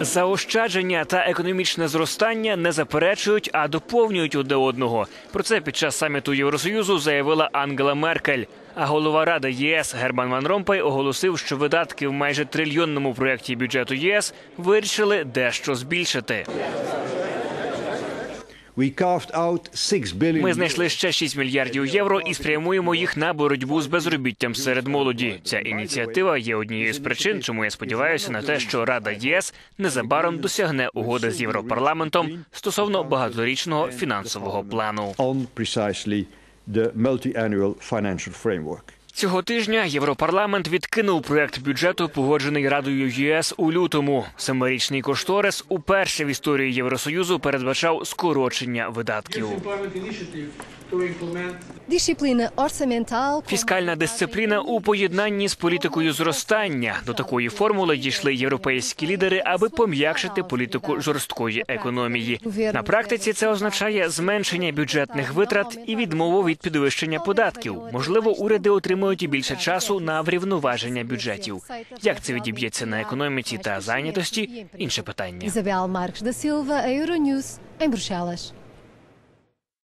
Заощадження та економічне зростання не заперечують, а доповнюють одне одного. Про це під час саміту Євросоюзу заявила Ангела Меркель. А голова ради єС Герман Ван Ромпей оголосив, що видатки в майже трильйонному проєкті бюджету ЄС вирішили дещо збільшити. Ми знайшли ще 6 мільярдів євро і спрямуємо їх на боротьбу з безробіттям серед молоді. Ця ініціатива є однією з причин, чому я сподіваюся на те, що Рада ЄС незабаром досягне угоди з Європарламентом стосовно багаторічного фінансового плану. Цього тижня Європарламент відкинув проект бюджету, погоджений Радою ЄС у лютому. Семирічний кошторис уперше в історії Євросоюзу передбачав скорочення видатків. Фіскальна дисципліна у поєднанні з політикою зростання до такої формули дійшли європейські лідери, аби пом'якшити політику жорсткої економії. На практиці це означає зменшення бюджетних витрат і відмову від підвищення податків. Можливо, уряди отримують і більше часу на врівноваження бюджетів. Як це відіб'ється на економіці та зайнятості? Інше питання. Isabel Маркш a Euronews, Bruxelas.